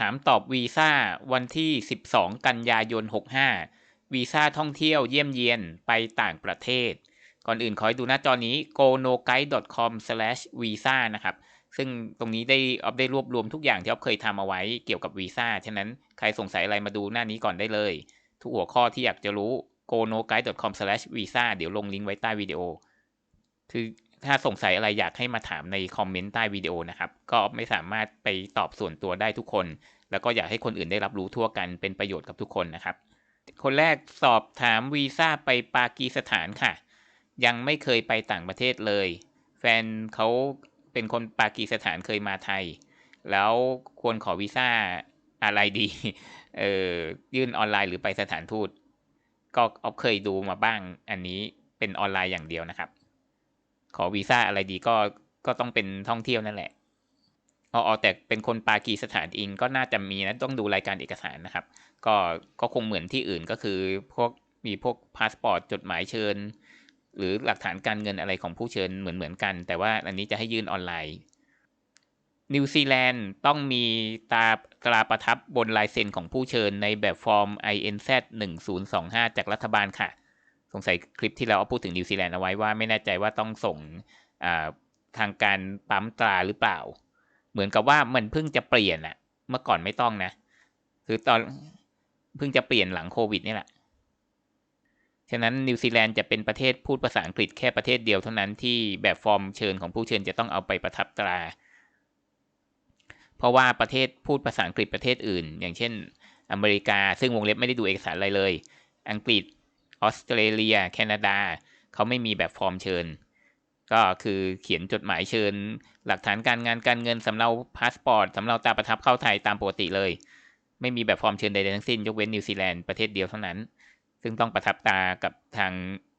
ถามตอบวีซ่าวันที่ 12 กันยายน 65 วีซ่าท่องเที่ยวเยี่ยมเยียนไปต่างประเทศ ก่อนอื่นขอให้ดูหน้าจอนี้ gonoguide.com/visa นะครับ ซึ่งตรงนี้ได้ออฟได้รวบรวมทุกอย่างที่ออฟเคยทำเอาไว้เกี่ยวกับวีซ่า ฉะนั้นใครสงสัยอะไรมาดูหน้านี้ก่อนได้เลย ทุกหัวข้อที่อยากจะรู้ gonoguide.com/visa เดี๋ยวลงลิงก์ไว้ใต้วิดีโอ คือ ถ้าสงสัยอะไรอยากให้มาถามในคอมเมนต์ใต้วิดีโอนะครับ ก็ไม่สามารถไปตอบส่วนตัวได้ทุกคน แล้วก็อยากให้คนอื่นได้รับรู้ทั่วกันเป็นประโยชน์กับทุกคนนะครับ คนแรกสอบถามวีซ่าไปปากีสถานค่ะ ยังไม่เคยไปต่างประเทศเลย แฟนเขาเป็นคนปากีสถานเคยมาไทย แล้วควรขอวีซ่าอะไรดี เออยื่นออนไลน์หรือไปสถานทูต ก็ออฟเคยดูมาบ้างอันนี้เป็นออนไลน์อย่างเดียวนะครับ ขอวีซ่าอะไรดีก็ก็ต้องเป็นท่องเที่ยวนั่นแหละอ๋อแต่เป็นคนปากีสถานเองก็น่าจะมีนะต้องดูรายการเอกสารนะครับ ก็ก็คงเหมือนที่อื่นก็คือพวกมีพวกพาสปอร์ตจดหมายเชิญ หรือหลักฐานการเงินอะไรของผู้เชิญเหมือนเหมือนกัน แต่ว่าอันนี้จะให้ยื่นออนไลน์นิวซีแลนด์ต้องมีตาตราประทับบนลายเซ็นของผู้เชิญในแบบฟอร์ม INZ 1025 จากรัฐบาลค่ะ สงสัยคลิปที่เราพูดถึงนิวซีแลนด์เอาไว้ว่าไม่แน่ใจว่าต้องส่งทางการปั๊มตราหรือเปล่า เหมือนกับว่ามันเพิ่งจะเปลี่ยนอะเมื่อก่อนไม่ต้องนะ คือตอนเพิ่งจะเปลี่ยนหลังโควิดนี่แหละ ฉะนั้นนิวซีแลนด์จะเป็นประเทศพูดภาษาอังกฤษแค่ประเทศเดียวเท่านั้นที่แบบฟอร์มเชิญของผู้เชิญจะต้องเอาไปประทับตรา เพราะว่าประเทศพูดภาษาอังกฤษประเทศอื่น อย่างเช่น อเมริกาซึ่งวงเล็บไม่ได้ดูเอกสารอะไรเลย อังกฤษ ออสเตรเลีย แคนาดา เขาไม่มีแบบฟอร์มเชิญ ก็คือเขียนจดหมายเชิญ หลักฐานการงานการเงินสำเนาพาสปอร์ตสำเนาตาประทับเข้าไทยตามปกติเลย ไม่มีแบบฟอร์มเชิญใดๆทั้งสิ้น ยกเว้นนิวซีแลนด์ประเทศเดียวเท่านั้น ซึ่งต้องประทับตากับทาง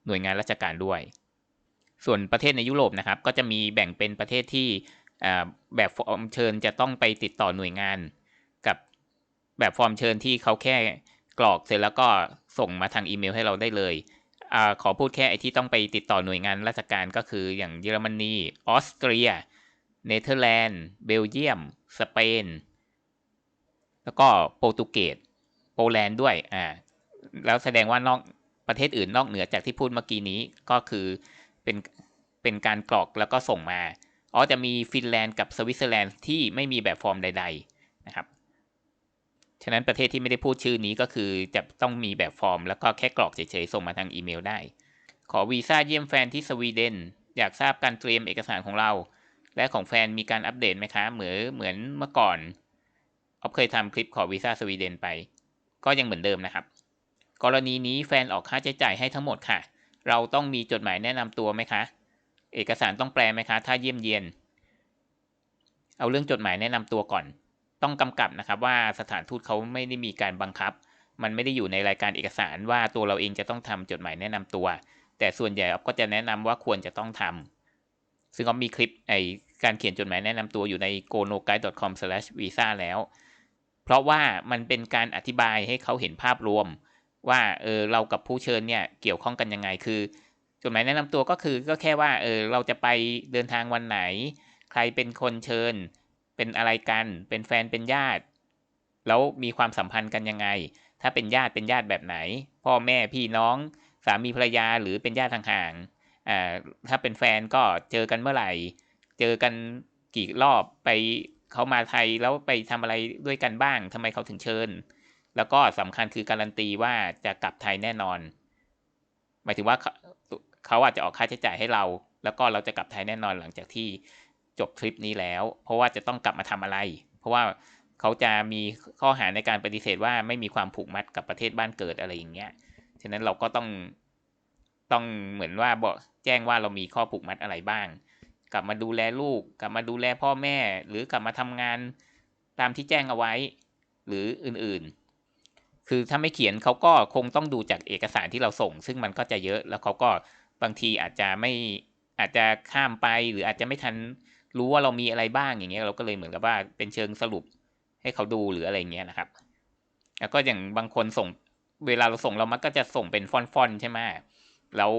หน่วยงานราชการด้วย ส่วนประเทศในยุโรปนะครับ ก็จะมีแบ่งเป็นประเทศที่แบบฟอร์มเชิญจะต้องไปติดต่อหน่วยงาน กับแบบฟอร์มเชิญที่เขาแค่ กรอกเสร็จแล้วก็ส่งมาทางอีเมลให้เราได้เลยอขอพูดแค่ไอที่ต้องไปติดต่อหน่วยงานราชการก็คืออย่างเยอรมนีออสเตรีย เนเธอร์แลนด์ เบลเยียม สเปน แล้วก็โปรตุเกส โปแลนด์ด้วย อ่า แล้วแสดงว่านอกประเทศอื่นนอกเหนือจากที่พูดเมื่อกี้นี้ก็คือเป็นเป็นการกรอกแล้วก็ส่งมา อ๋อ จะมีฟินแลนด์กับสวิตเซอร์แลนด์ที่ไม่มีแบบฟอร์มใด ๆ นะครับ ฉะนั้นประเทศที่ไม่ได้พูดชื่อนี้ก็คือจะต้องมีแบบฟอร์ม แล้วก็แค่กรอกเฉยๆส่งมาทางอีเมลได้ ขอวีซ่าเยี่ยมแฟนที่สวีเดน อยากทราบการเตรียมเอกสารของเรา และของแฟนมีการอัปเดตไหมคะ เหมือนเหมือนเมื่อก่อนออฟเคยทำคลิปขอวีซ่าสวีเดนไป ก็ยังเหมือนเดิมนะครับ กรณีนี้แฟนออกค่าใช้จ่ายให้ทั้งหมดค่ะ เราต้องมีจดหมายแนะนำตัวไหมคะ เอกสารต้องแปลไหมคะ ถ้าเยี่ยมเยียน เอาเรื่องจดหมายแนะนำตัวก่อน ต้องกำกับนะครับว่าสถานทูตเขาไม่ได้มีการบังคับ มันไม่ได้อยู่ในรายการเอกสารว่าตัวเราเองจะต้องทำจดหมายแนะนำตัว แต่ส่วนใหญ่ก็จะแนะนำว่าควรจะต้องทำซึ่งก็มีคลิปไอการเขียนจดหมายแนะนำตัวอยู่ใน gonoguide.com/visa แล้ว เพราะว่ามันเป็นการอธิบายให้เขาเห็นภาพรวม ว่าเออเรากับผู้เชิญเนี่ยเกี่ยวข้องกันยังไงคือ จดหมายแนะนำตัวก็คือก็แค่ว่าเออเราจะไปเดินทางวันไหน ใครเป็นคนเชิญ เป็นอะไรกัน เป็นแฟนเป็นญาติ แล้วมีความสัมพันธ์กันยังไง ถ้าเป็นญาติเป็นญาติแบบไหน พ่อแม่พี่น้องสามีภรรยาหรือเป็นญาติห่างๆอ่าถ้าเป็นแฟนก็เจอกันเมื่อไหร่ เจอกันกี่รอบไปเขามาไทยแล้วไปทำอะไรด้วยกันบ้างทำไมเขาถึงเชิญ แล้วก็สำคัญคือการันตีว่าจะกลับไทยแน่นอน หมายถึงว่าเขาอาจจะออกค่าใช้จ่ายให้เรา แล้วก็เราจะกลับไทยแน่นอนหลังจากที่ จบทริปนี้แล้ว เพราะว่าจะต้องกลับมาทำอะไร เพราะว่าเขาจะมีข้อหาในการปฏิเสธว่าไม่มีความผูกมัดกับประเทศบ้านเกิดอะไรอย่างเงี้ยฉะนั้นเราก็ต้องต้องเหมือนว่าบอกแจ้งว่าเรามีข้อผูกมัดอะไรบ้าง กลับมาดูแลลูก กลับมาดูแลพ่อแม่ หรือกลับมาทำงานตามที่แจ้งเอาไว้ หรืออื่นๆ คือถ้าไม่เขียนเขาก็คงต้องดูจากเอกสารที่เราส่ง ซึ่งมันก็จะเยอะแล้วเขาก็บางทีอาจจะไม่อาจจะข้ามไปหรืออาจจะไม่ทัน รู้ว่าเรามีอะไรบ้างอย่างเงี้ยเราก็เลยเหมือนกับว่าเป็นเชิงสรุปให้เขาดูหรืออะไรเงี้ยนะครับ แล้วก็อย่างบางคนส่งเวลาเราส่งเรามักก็จะส่งเป็นฟอนต์ๆใช่ไหมแล้ว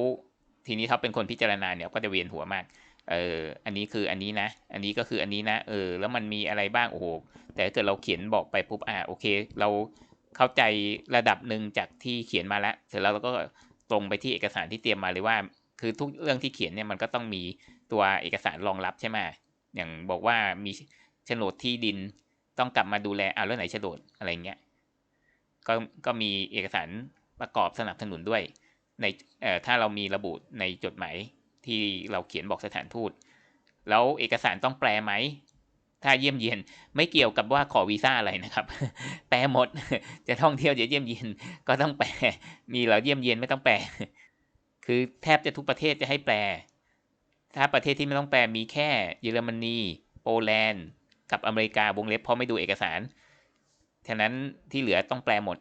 ทีนี้ถ้าเป็นคนพิจารณาเนี่ยก็จะเวียนหัวมากเอออันนี้คืออันนี้นะ อันนี้ก็คืออันนี้นะ เออ แล้วมันมีอะไรบ้าง โอ้โห แต่ถ้าเกิดเราเขียนบอกไปปุ๊บ อ่า โอเค เราเข้าใจระดับหนึ่งจากที่เขียนมาแล้ว เสร็จแล้วเราก็ตรงไปที่เอกสารที่เตรียมมาเลยว่า คือทุกเรื่องที่เขียนเนี่ยมันก็ต้องมี ตัวเอกสารรองรับใช่ไหมอย่างบอกว่ามีโฉนดที่ดินต้องกลับมาดูแลเอ่าแล้วไหนโฉนดอะไรเงี้ยก็ก็มีเอกสารประกอบสนับสนุนด้วย ในเอ่อถ้าเรามีระบุในจดหมายที่เราเขียนบอกสถานทูตแล้วเอกสารต้องแปลไหม ถ้าเยี่ยมเยียนไม่เกี่ยวกับว่าขอวีซ่าอะไรนะครับ แปลหมด จะท่องเที่ยวจะเยี่ยมเยียนก็ต้องแปล มีเหราเยี่ยมเยียนไม่ต้องแปล คือแทบจะทุกประเทศจะให้แปล ถ้าประเทศที่ไม่ต้องแปลมีแค่เยอรมนีโปแลนด์ กับอเมริกาวงเล็บเพราะไม่ดูเอกสารฉะนั้นที่เหลือต้องแปลหมด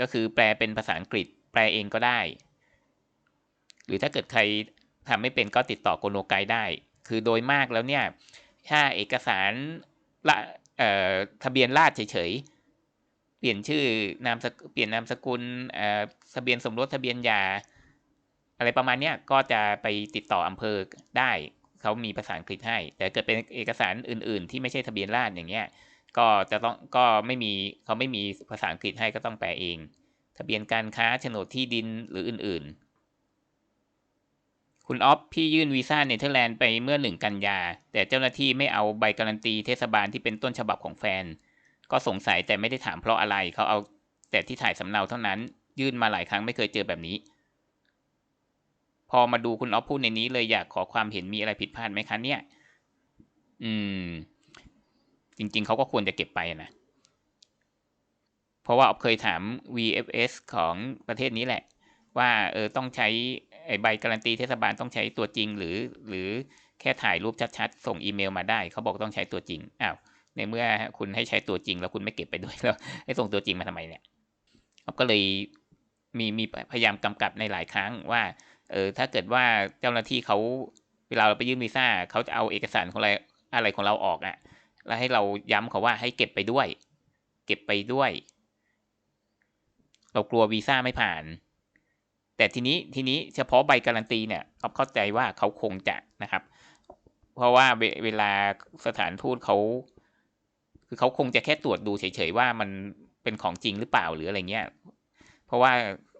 ก็คือแปลเป็นภาษาอังกฤษ แปลเองก็ได้ หรือถ้าเกิดใครทำไม่เป็นก็ติดต่อโกโนไกได้ คือโดยมากแล้วเนี่ยถ้าเอกสารละทะเบียนราษฎรเฉยๆ เปลี่ยนชื่อนามสเปลี่ยนนามสกุลทะเบียนสมรสทะเบียนหย่า อะไรประมาณเนี้ยก็จะไปติดต่ออำเภอได้เขามีภาษาอังกฤษให้ แต่เกิดเป็นเอกสารอื่น ๆ ที่ไม่ใช่ทะเบียนราษฎรอย่างเงี้ยก็จะต้องก็ไม่มีเขาไม่มีภาษาอังกฤษให้ก็ต้องแปลเอง ทะเบียนการค้าโฉนดที่ดินหรืออื่น ๆ คุณออฟพี่ยื่นวีซ่าเนเธอร์แลนด์ไปเมื่อหนึ่งกันยา แต่เจ้าหน้าที่ไม่เอาใบการันตีเทศบาลที่เป็นต้นฉบับของแฟน ก็สงสัยแต่ไม่ได้ถามเพราะอะไรเขาเอาแต่ที่ถ่ายสำเนาเท่านั้น ยื่นมาหลายครั้งไม่เคยเจอแบบนี้ พอมาดูคุณออฟพูดในนี้เลยอยากขอความเห็นมีอะไรผิดพลาดไหมคะเนี่ย อืม จริง ๆเขาก็ควรจะเก็บไปนะ เพราะว่าออฟเคยถาม VFS ของประเทศนี้แหละ ว่าเออต้องใช้ใบการันตีเทศบาลต้องใช้ตัวจริงหรือ หรือแค่ถ่ายรูปชัดๆ ส่งอีเมลมาได้ เขาบอกต้องใช้ตัวจริง อ้าว ในเมื่อคุณให้ใช้ตัวจริง แล้วคุณไม่เก็บไปด้วยแล้วให้ส่งตัวจริงมาทำไมเนี่ยออฟก็เลยมีมีพยายามกำกับในหลายครั้งว่า เออถ้าเกิดว่าเจ้าหน้าที่เขาเวลาเราไปยื่นวีซ่าเขาจะเอาเอกสารของอะไรอะไรของเราออกอะ่ะ แล้วให้เราย้ำเขาว่าให้เก็บไปด้วย เก็บไปด้วย เรากลัววีซ่าไม่ผ่าน แต่ทีนี้ทีนี้เฉพาะใบการันตีเนี่ยเราเข้าใจว่าเขาคงจะนะครับ เพราะว่าเวลาสถานทูตเขาคือเขาคงจะแค่ตรวจดูเฉยๆว่ามันเป็นของจริงหรือเปล่าหรืออะไรเงี้ย ราะว่า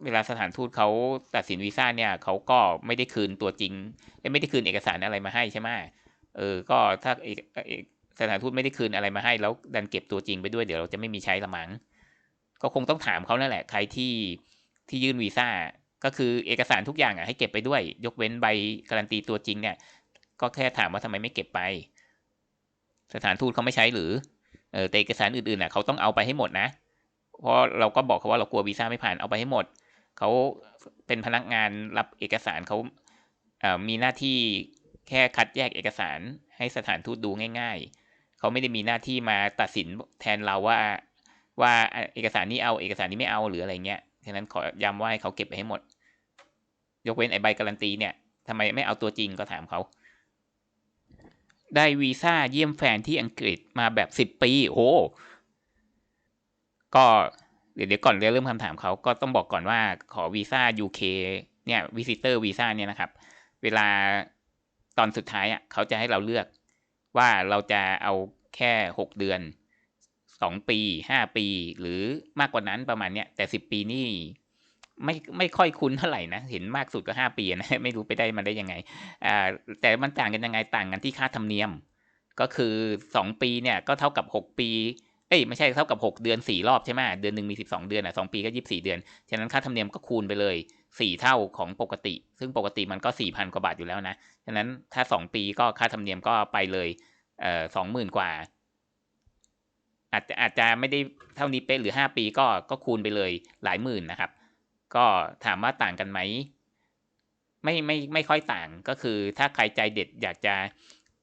เวลาสถานทูตเขาตัดสินวีซ่าเนี่ยเขาก็ไม่ได้คืนตัวจริง ไม่ได้คืนเอกสารอะไรมาให้ใช่ไหมเออ ก็ถ้าสถานทูตไม่ได้คืนอะไรมาให้ แล้วดันเก็บตัวจริงไปด้วยเดี๋ยวเราจะไม่มีใช้ละมัง้งก็คงต้องถามเขานั่นแหละ ใครที่ที่ยื่นวีซ่าก็คือเอกสารทุกอย่างอะให้เก็บไปด้วย ยกเว้นใบการันตีตัวจริงเนี่ย ก็แค่ถามว่าทำไมไม่เก็บไป สถานทูตเขาไม่ใช้หรือเออแต่เอกสารอื่นๆน่ะเขาต้องเอาไปให้หมดนะ เพราะเราก็บอกเขาว่าเรากลัววีซ่าไม่ผ่านเอาไปให้หมด เขาเป็นพนักงานรับเอกสารเขาเมีหน้าที่แค่คัดแยกเอกสารให้สถานทูตดูง่าย ๆ เขาไม่ได้มีหน้าที่มาตัดสินแทนเราว่าว่าเอกสารนี้เอาเอกสารนี้ไม่เอาหรืออะไรเงี้ย ฉะนั้นขอย้ำว่าให้เขาเก็บไปให้หมด ยกเว้นไอใบการันตีเนี่ยทำไมไม่เอาตัวจริงก็ถามเขา ได้วีซ่าเยี่ยมแฟนที่อังกฤษมาแบบสิบปี โอ้ ก็เดี๋ยวก่อนเริ่มคำถามเขาก็ต้องบอกก่อนว่าขอวีซ่า UK เนี่ยวิสิเตอร์วีซ่าเนี่ยนะครับ เวลาตอนสุดท้ายอะเขาจะให้เราเลือกว่าเราจะเอาแค่หกเดือนสองปีห้าปี หรือมากกว่านั้นประมาณเนี้ยแต่สิบปีนี่ไม่ไม่ค่อยคุ้นเท่าไหร่นะ เห็นมากสุดก็ห้าปีนะไม่รู้ไปได้มันได้ยังไงอ่าแต่มันต่างกันยังไงต่างกันที่ค่าธรรมเนียม ก็คือสองปีเนี่ยก็เท่ากับหกปี เอ้ยไม่ใช่เท่ากับหกเดือนสี่รอบใช่ไหมเดือนหนึ่งมีสิบสองเดือนอะสองปีก็ยี่สิบสี่เดือน ฉะนั้นค่าธรรมเนียมก็คูณไปเลยสี่เท่าของปกติ ซึ่งปกติมันก็สี่พันกว่าบาทอยู่แล้วนะ ฉะนั้นถ้าสองปีก็ค่าธรรมเนียมก็ไปเลยเอ่อสองหมื่นกว่า อาจจะอาจจะไม่ได้เท่านี้เป๊ะหรือห้าปีก็ก็คูณไปเลยหลายหมื่นนะครับ ก็ถามว่าต่างกันไหมไม่ไม่ไม่ค่อยต่างก็คือถ้าใครใจเด็ดอยากจะ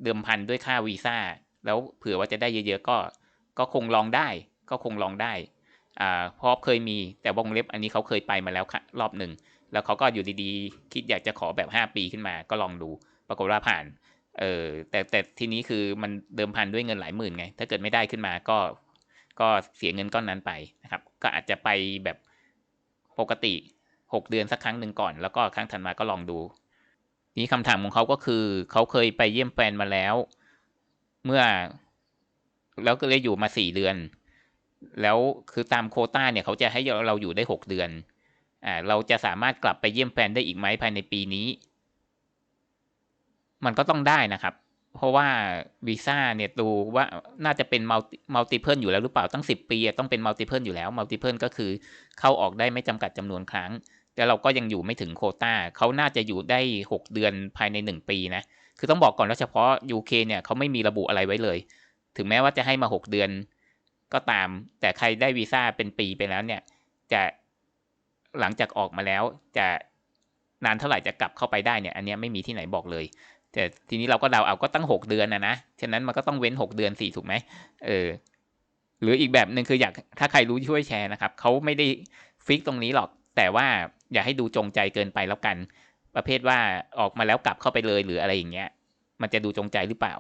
เดิมพันด้วยค่าวีซ่าแล้วเผื่อว่าจะได้เยอะๆก็ ก็คงลองได้ ก็คงลองได้อ่าเพราะเคยมีแต่วงเล็บอันนี้เขาเคยไปมาแล้วรอบหนึ่งแล้วเขาก็อยู่ดีๆ คิดอยากจะขอแบบห้าปีขึ้นมา ก็ลองดู ปรากฏว่าผ่าน เออแต่แต่ทีนี้คือมันเดิมพันด้วยเงินหลายหมื่นไง ถ้าเกิดไม่ได้ขึ้นมาก็ ก็เสียเงินก้อนนั้นไปนะครับ ก็อาจจะไปแบบปกติหกเดือนสักครั้งหนึ่งก่อน แล้วก็ครั้งถัดมาก็ลองดู นี่คำถามของเขาก็คือ เขาเคยไปเยี่ยมแฟนมาแล้ว เมื่อ แล้วก็เลยอยู่มาสี่เดือน แล้วคือตามโคต้าเนี่ยเขาจะให้เราอยู่ได้หกเดือนอ่าเราจะสามารถกลับไปเยี่ยมแฟนได้อีกไหมภายในปีนี้ มันก็ต้องได้นะครับ เพราะว่าวีซ่าเนี่ยดูว่าน่าจะเป็นมัลติมัลติเพิลอยู่แล้วหรือเปล่าตั้งสิบปีต้องเป็นมัลติเพิลอยู่แล้วมัลติเพิลก็คือเข้าออกได้ไม่จำกัดจำนวนครั้ง แต่เราก็ยังอยู่ไม่ถึงโคตาเขาน่าจะอยู่ได้หกเดือนภายในหนึ่งปีนะคือต้องบอกก่อนว่าเฉพาะ UK เนี่ยเขาไม่มีระบุอะไรไว้เลย ถึงแม้ว่าจะให้มาหกเดือนก็ตาม แต่ใครได้วีซ่าเป็นปีไปแล้วเนี่ย จะหลังจากออกมาแล้ว จะนานเท่าไหร่จะกลับเข้าไปได้เนี่ย อันนี้ไม่มีที่ไหนบอกเลย แต่ทีนี้เราก็เดาเอาก็ตั้งหกเดือนนะนะ ฉะนั้นมันก็ต้องเว้นหกเดือนสี่ถูกไหมเออ หรืออีกแบบหนึ่งคืออยากถ้าใครรู้ช่วยแชร์นะครับเขาไม่ได้ฟิกตรงนี้หรอก แต่ว่าอย่าให้ดูจงใจเกินไปแล้วกัน ประเภทว่าออกมาแล้วกลับเข้าไปเลยหรืออะไรอย่างเงี้ย มันจะดูจงใจหรือเปล่า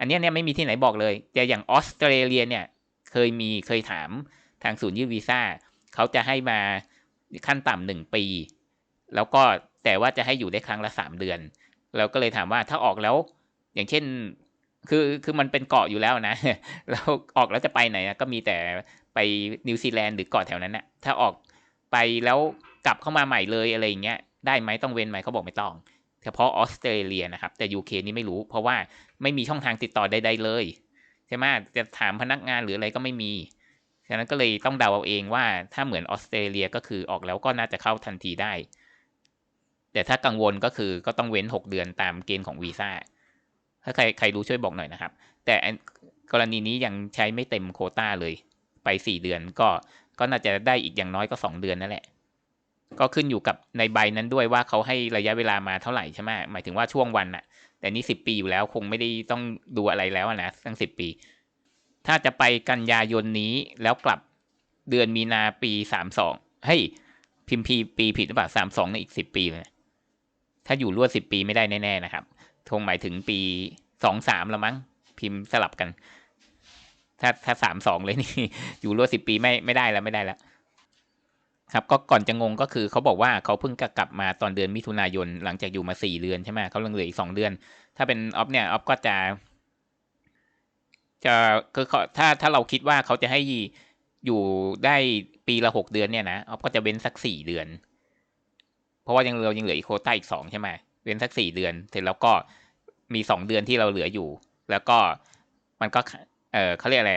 อันนี้เนี่ยไม่มีที่ไหนบอกเลยแต่อย่างออสเตรเลียเนี่ยเคยมีเคยถามทางศูนย์ยื่นวีซ่าเขาจะให้มาขั้นต่ำหนึ่งปี แล้วก็แต่ว่าจะให้อยู่ได้ครั้งละสามเดือนเราก็เลยถามว่าถ้าออกแล้ว อย่างเช่น คือคือมันเป็นเกาะอยู่แล้วนะแล้วออกแล้วจะไปไหนนะก็มีแต่ไปนิวซีแลนด์หรือเกาะแถวนั้นนะถ้าออกไปแล้วกลับเข้ามาใหม่เลยอะไรอย่างเงี้ยได้ไหมต้องเว้นไหมเขาบอกไม่ต้องเฉพาะออสเตรเลียนะครับ แต่ยูเคนี่ไม่รู้ เพราะว่า ไม่มีช่องทางติดต่อใด ๆ เลยใช่ไหมจะถามพนักงานหรืออะไรก็ไม่มีฉะนั้นก็เลยต้องเดาเอาเองว่าถ้าเหมือนออสเตรเลียก็คือออกแล้วก็น่าจะเข้าทันทีได้ แต่ถ้ากังวลก็คือก็ต้องเว้นหกเดือนตามเกณฑ์ของวีซ่าถ้าใครใครรู้ช่วยบอกหน่อยนะครับ แต่กรณีนี้ยังใช้ไม่เต็มโคต้าเลย ไปสี่เดือนก็ก็น่าจะได้อีกอย่างน้อยก็สองเดือนนั่นแหละ ก็ขึ้นอยู่กับในใบนั้นด้วยว่าเขาให้ระยะเวลามาเท่าไหร่ใช่ไหมหมายถึงว่าช่วงวันน่ะ แต่นี่สิบปีอยู่แล้วคงไม่ได้ต้องดูอะไรแล้วนะตั้งสิบปี ถ้าจะไปกันยายนนี้แล้วกลับเดือนมีนาปีสามสองเฮ้ยพิมพีปีผิดหรือเปล่าสามสองในอีกสิบปีเลยถ้าอยู่รวดสิบปีไม่ได้แน่ๆนะครับทงหมายถึงปีสองสามละมั้ง พิมพ์สลับกัน ถ้าถ้าสามสองเลยนี่ อยู่รวดสิบปีไม่ไม่ได้แล้วไม่ได้แล้ว ครับก็ก่อนจะงงก็คือเขาบอกว่าเขาเพิ่งกลับมาตอนเดือนมิถุนายนหลังจากอยู่มาสี่เดือนใช่ไหมเขาเหลืออีกสองเดือน ถ้าเป็นออฟเนี่ยออฟก็จะ จะคือถ้าถ้าเราคิดว่าเขาจะให้อยู่ได้ปีละหกเดือนเนี่ยนะออฟก็จะเว้นสักสี่เดือน เพราะว่ายังเรายังเหลืออีกโคต้าอีกสองใช่ไหมเว้นสักสี่เดือน เสร็จแล้วก็มีสองเดือนที่เราเหลืออยู่ แล้วก็มันก็ เออเขาเรียกอะไร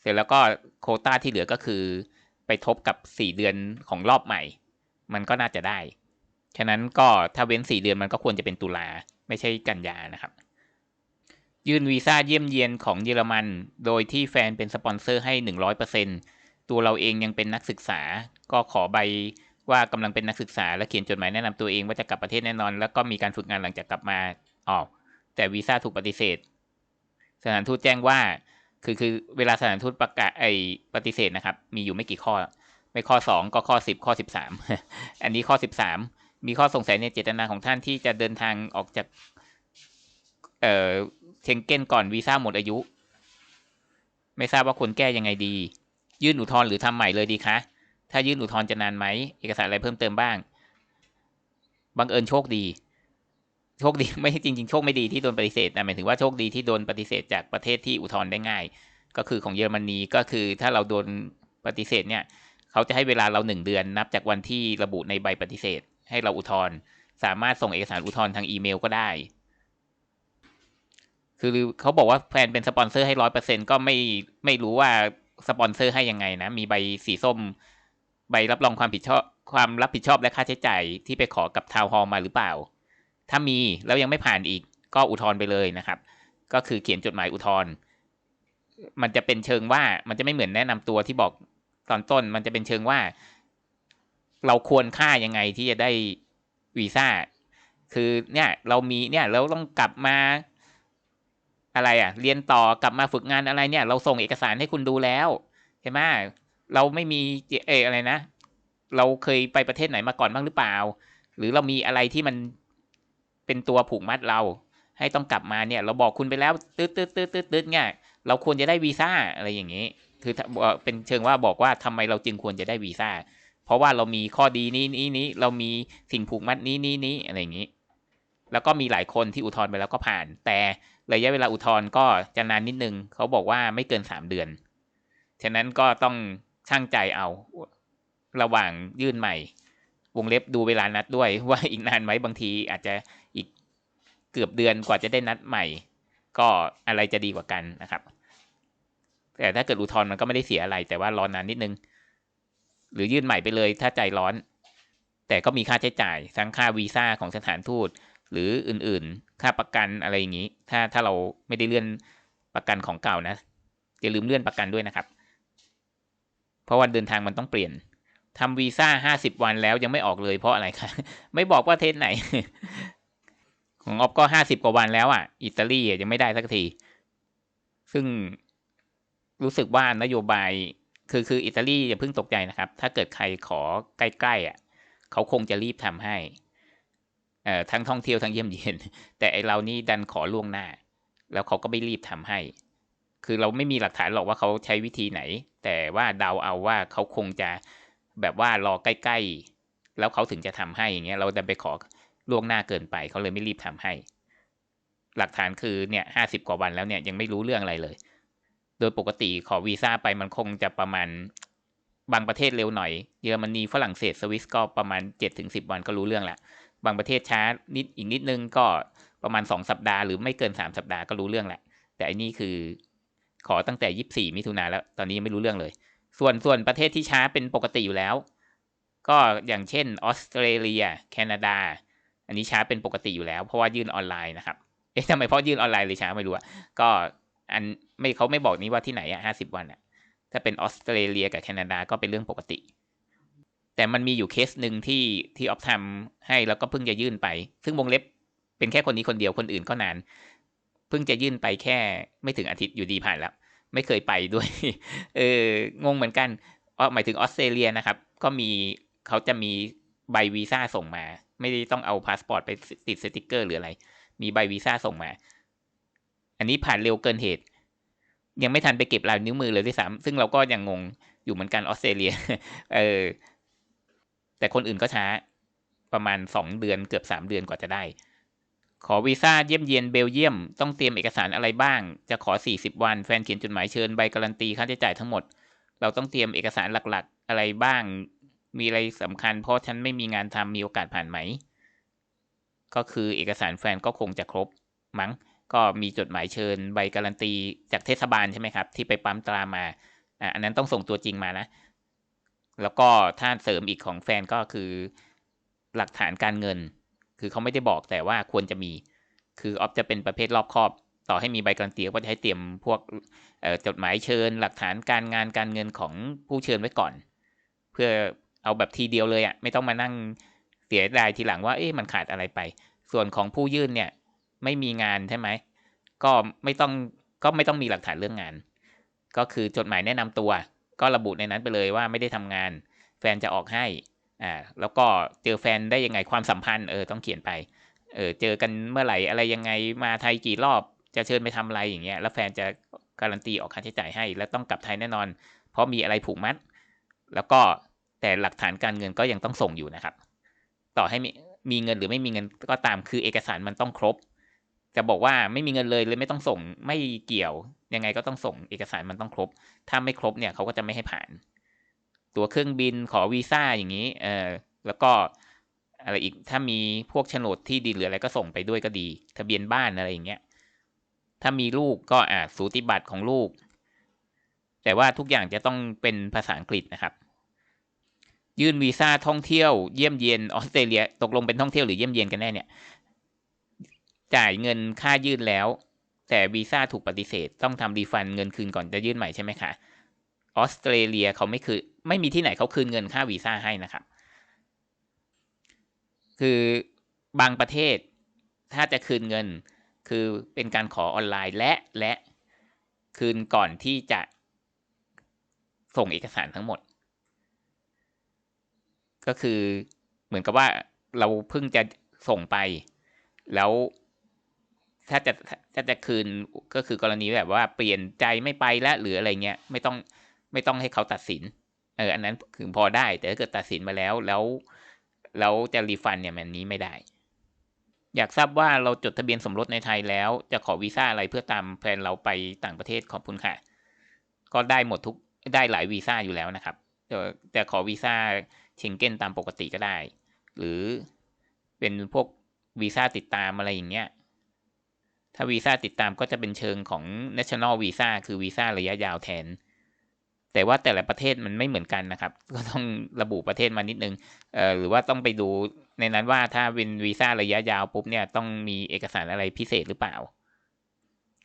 เสร็จแล้วก็โคต้าที่เหลือก็คือ ไปทบกับสี่เดือนของรอบใหม่ มันก็น่าจะได้ ฉะนั้นก็ถ้าเว้นสี่เดือนมันก็ควรจะเป็นตุลาไม่ใช่กันยานะครับ ยื่นวีซ่าเยี่ยมเยียนของเยอรมัน โดยที่แฟนเป็นสปอนเซอร์ให้หนึ่งร้อยเปอร์เซ็นตัวเราเองยังเป็นนักศึกษา ก็ขอใบว่ากำลังเป็นนักศึกษา และเขียนจดหมายแนะนำตัวเองว่าจะกลับประเทศแน่นอน แล้วก็มีการฝึกงานหลังจากกลับมาอ๋อแต่วีซ่าถูกปฏิเสธ สถานทูตแจ้งว่า คือคือเวลาสถานทูตประกาศไอปฏิเสธนะครับ มีอยู่ไม่กี่ข้อ ไม่ข้อสองก็ข้อสิบข้อสิบสามอันนี้ข้อสิบสามมีข้อสงสัยในเจตนาของท่านที่จะเดินทางออกจาก เอ่อเชงเก้นก่อนวีซ่าหมดอายุ ไม่ทราบว่าควรแก้ยังไงดี ยื่นอุทธรณ์หรือทำใหม่เลยดีคะถ้ายื่นอุทธรณ์จะนานไหมเอกสารอะไรเพิ่มเติมบ้างบังเอิญโชคดี โชคดีไม่จริงๆ โชคไม่ดีที่โดนปฏิเสธนะหมายถึงว่าโชคดีที่โดนปฏิเสธจากประเทศที่อุทธรณ์ได้ง่าย ก็คือของเยอรมนีก็คือถ้าเราโดนปฏิเสธเนี่ย เขาจะให้เวลาเราหนึ่งเดือนนับจากวันที่ระบุในใบปฏิเสธ ให้เราอุทธรณ์สามารถส่งเอกสารอุทธรณ์ทางอีเมลก็ได้ คือเขาบอกว่าแฟนเป็นสปอนเซอร์ให้ร้อยเปอร์เซ็นก็ไม่ไม่รู้ว่าสปอนเซอร์ให้ยังไงนะ มีใบสีส้ม ใบรับรองความผิดชอบความรับผิดชอบและค่าใช้จ่ายที่ไปขอกับทาวน์ฮอลมาหรือเปล่า ถ้ามีแล้วยังไม่ผ่านอีกก็อุทธรณ์ไปเลยนะครับ ก็คือเขียนจดหมายอุทธรณ์มันจะเป็นเชิงว่ามันจะไม่เหมือนแนะนำตัวที่บอกตอนต้น มันจะเป็นเชิงว่า เราควรค่ายังไงที่จะได้วีซ่าคือเนี่ยเรามีเนี่ยเราต้องกลับมาอะไรอะ เรียนต่อกลับมาฝึกงานอะไรเนี่ย เราส่งเอกสารให้คุณดูแล้วเห็นไหมเราไม่มีเอออะไรนะ เราเคยไปประเทศไหนมาก่อนบ้างหรือเปล่า หรือเรามีอะไรที่มัน เป็นตัวผูกมัดเรา ให้ต้องกลับมาเนี่ย เราบอกคุณไปแล้วตืดตืดตืดตืดตืดเนี่ยเราควรจะได้วีซ่าอะไรอย่างนี้ คือเป็นเชิงว่าบอกว่าทำไมเราจึงควรจะได้วีซ่าเพราะว่าเรามีข้อดีนี้นี้นี้เรามีสิ่งผูกมัดนี้นี้นี้อะไรอย่างนี้ แล้วก็มีหลายคนที่อุทธรณ์ไปแล้วก็ผ่าน แต่ระยะเวลาอุทธรณ์ก็จะนานนิดนึงเขาบอกว่าไม่เกินสามเดือนฉะนั้นก็ต้องช่างใจเอาระหว่างยื่นใหม่ วงเล็บดูเวลานัดด้วยว่าอีกนานไหมบางทีอาจจะอีกเกือบเดือนกว่าจะได้นัดใหม่ ก็อะไรจะดีกว่ากันนะครับ แต่ถ้าเกิดอุทธรณ์มันก็ไม่ได้เสียอะไร แต่ว่ารอนานนิดนึง หรือยื่นใหม่ไปเลยถ้าใจร้อน แต่ก็มีค่าใช้จ่ายทั้งค่าวีซ่าของสถานทูตหรืออื่นๆ ค่าประกันอะไรอย่างนี้ ถ้าถ้าเราไม่ได้เลื่อนประกันของเก่านะอย่าลืมเลื่อนประกันด้วยนะครับ เพราะวันเดินทางมันต้องเปลี่ยน ทำวีซ่าห้าสิบวันแล้วยังไม่ออกเลยเพราะอะไรคะไม่บอกว่าเทศไหน ของออฟก็ห้าสิบกว่าวันแล้วอะ อิตาลียังไม่ได้สักที ซึ่งรู้สึกว่านโยบาย คือคืออิตาลีอย่าเพิ่งตกใจนะครับ ถ้าเกิดใครขอใกล้ๆอะ เขาคงจะรีบทำให้เอ่อทั้งท่องเที่ยวทั้งเยี่ยมเยียน แต่ไอเรานี่ดันขอล่วงหน้า แล้วเขาก็ไม่รีบทำให้ คือเราไม่มีหลักฐานหรอกว่าเขาใช้วิธีไหน แต่ว่าเดาเอาว่าเขาคงจะ แบบว่ารอใกล้ๆ แล้วเขาถึงจะทำให้อย่างเงี้ยเราจะไปขอล่วงหน้าเกินไป เขาเลยไม่รีบทำให้ หลักฐานคือเนี่ยห้าสิบกว่าวันแล้วเนี่ยยังไม่รู้เรื่องอะไรเลย โดยปกติขอวีซ่าไปมันคงจะประมาณบางประเทศเร็วหน่อย เยอรมนีฝรั่งเศสสวิสก็ประมาณเจ็ดถึงสิบวันก็รู้เรื่องละบางประเทศช้านิดอีกนิดนึงก็ประมาณสองสัปดาห์หรือไม่เกินสามสัปดาห์ก็รู้เรื่องแหละ แต่อันนี้คือขอตั้งแต่ยี่สี่มิถุนาแล้ว ตอนนี้ยังไม่รู้เรื่องเลย ส่วนส่วนประเทศที่ช้าเป็นปกติอยู่แล้ว ก็อย่างเช่นออสเตรเลีย แคนาดา อันนี้ช้าเป็นปกติอยู่แล้ว เพราะว่ายื่นออนไลน์นะครับ เอ๊ะทำไมเพราะยื่นออนไลน์เลยช้าไม่รู้อะก็อันไม่เขาไม่บอกนี้ว่าที่ไหนอะห้าสิบวันอะถ้าเป็นออสเตรเลียกับแคนาดาก็เป็นเรื่องปกติ แต่มันมีอยู่เคสหนึ่งที่ที่ออฟทำให้แล้วก็เพิ่งจะยื่นไป ซึ่งวงเล็บเป็นแค่คนนี้คนเดียวคนอื่นก็นาน เพิ่งจะยื่นไปแค่ไม่ถึงอาทิตย์อยู่ดีผ่านแล้ว ไม่เคยไปด้วย เอองงเหมือนกันอ๋อหมายถึงออสเตรเลียนะครับ ก็มีเขาจะมีใบวีซ่าส่งมา ไม่ได้ต้องเอาพาสปอร์ตไปติดสติกเกอร์หรืออะไร มีใบวีซ่าส่งมา อันนี้ผ่านเร็วเกินเหตุ ยังไม่ทันไปเก็บลายนิ้วมือเลยด้วยซ้ำซึ่งเราก็ยังงงอยู่เหมือนกันออสเตรเลีย เออ แต่คนอื่นก็ช้า ประมาณสองเดือนเกือบสามเดือนกว่าจะได้ ขอวีซ่าเยี่ยมเยียนเบลเยียม ต้องเตรียมเอกสารอะไรบ้าง จะขอสี่สิบวัน แฟนเขียนจดหมายเชิญใบการันตีค่าใช้จ่ายทั้งหมด เราต้องเตรียมเอกสารหลักๆ อะไรบ้าง มีอะไรสำคัญ เพราะฉันไม่มีงานทำมีโอกาสผ่านไหม ก็คือเอกสารแฟนก็คงจะครบ มั้ง ก็มีจดหมายเชิญใบการันตีจากเทศบาลใช่ไหมครับ ที่ไปปั๊มตรามาอะอันนั้นต้องส่งตัวจริงมานะ แล้วก็ถ้าเสริมอีกของแฟนก็คือหลักฐานการเงิน คือเขาไม่ได้บอกแต่ว่าควรจะมี คือออฟจะเป็นประเภทรอบคอบ ต่อให้มีใบการันตีก็จะให้เตรียมพวกจดหมายเชิญ หลักฐานการงานการเงินของผู้เชิญไว้ก่อน เพื่อเอาแบบทีเดียวเลยอะ่ะไม่ต้องมานั่งเสียดายทีหลังว่าเอ๊ะมันขาดอะไรไป ส่วนของผู้ยื่นเนี่ยไม่มีงานใช่ไหมก็ไม่ต้องก็ไม่ต้องมีหลักฐานเรื่องงาน ก็คือจดหมายแนะนำตัว ก็ระบุในนั้นไปเลยว่าไม่ได้ทำงาน แฟนจะออกให้ อ่าแล้วก็เจอแฟนได้ยังไงความสัมพันธ์เออต้องเขียนไปเออเจอกันเมื่อไหร่อะไรยังไงมาไทยกี่รอบจะเชิญไปทำอะไรอย่างเงี้ยแล้วแฟนจะการันตีออกค่าใช้จ่ายให้ แล้วต้องกลับไทยแน่นอน เพราะมีอะไรผูกมัด แล้วก็แต่หลักฐานการเงินก็ยังต้องส่งอยู่นะครับ ต่อให้มีมีเงินหรือไม่มีเงินก็ตามคือเอกสารมันต้องครบ จะบอกว่าไม่มีเงินเลยเลยไม่ต้องส่งไม่เกี่ยวยังไงก็ต้องส่งเอกสารมันต้องครบ ถ้าไม่ครบเนี่ยเขาก็จะไม่ให้ผ่าน ตัวเครื่องบินขอวีซ่าอย่างนี้ เออแล้วก็อะไรอีกถ้ามีพวกโฉนดที่ดินหรืออะไรก็ส่งไปด้วยก็ดี ทะเบียนบ้านอะไรอย่างเงี้ยถ้ามีลูกก็อ่าสูติบัตรของลูก แต่ว่าทุกอย่างจะต้องเป็นภาษาอังกฤษนะครับ ยื่นวีซ่าท่องเที่ยวเยี่ยมเยียนออสเตรเลีย ตกลงเป็นท่องเที่ยวหรือเยี่ยมเยียนกันแน่เนี่ย จ่ายเงินค่ายื่นแล้ว แต่วีซ่าถูกปฏิเสธ ต้องทำรีฟันเงินคืนก่อนจะยื่นใหม่ใช่ไหมคะ ออสเตรเลียเขาไม่คือไม่มีที่ไหนเขาคืนเงินค่าวีซ่าให้นะครับ คือบางประเทศถ้าจะคืนเงินคือเป็นการขอออนไลน์และและคืนก่อนที่จะส่งเอกสารทั้งหมด ก็คือเหมือนกับว่าเราเพิ่งจะส่งไป แล้วถ้าจะถ้าจะคืนก็คือกรณีแบบว่าเปลี่ยนใจไม่ไปแล้วหรืออะไรเงี้ยไม่ต้อง ไม่ต้องให้เขาตัดสินเอออันนั้นคือพอได้ แต่ถ้าเกิดตัดสินมาแล้วแล้วแล้วจะรีฟันเนี่ยมันนี้ไม่ได้ อยากทราบว่าเราจดทะเบียนสมรสในไทยแล้ว จะขอวีซ่าอะไรเพื่อตามแฟนเราไปต่างประเทศขอบคุณค่ะ ก็ได้หมดทุกได้หลายวีซ่าอยู่แล้วนะครับแต่ขอวีซ่าเชงเก้นตามปกติก็ได้ หรือเป็นพวกวีซ่าติดตามอะไรอย่างเงี้ยถ้าวีซ่าติดตามก็จะเป็นเชิงของ national visa คือวีซ่าระยะยาวแทน แต่ว่าแต่ละประเทศมันไม่เหมือนกันนะครับ ก็ต้องระบุประเทศมานิดนึงเอ่อหรือว่าต้องไปดูในนั้นว่าถ้าเป็นวีซ่าระยะยาวปุ๊บเนี่ยต้องมีเอกสารอะไรพิเศษหรือเปล่า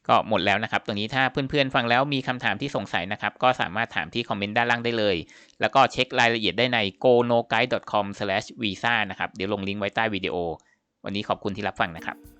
ก็หมดแล้วนะครับ ตรงนี้ถ้าเพื่อนๆฟังแล้วมีคำถามที่สงสัยนะครับ ก็สามารถถามที่คอมเมนต์ด้านล่างได้เลย แล้วก็เช็ครายละเอียดได้ใน gonoguide.com/visa นะครับ เดี๋ยวลงลิงก์ไว้ใต้วิดีโอ วันนี้ขอบคุณที่รับฟังนะครับ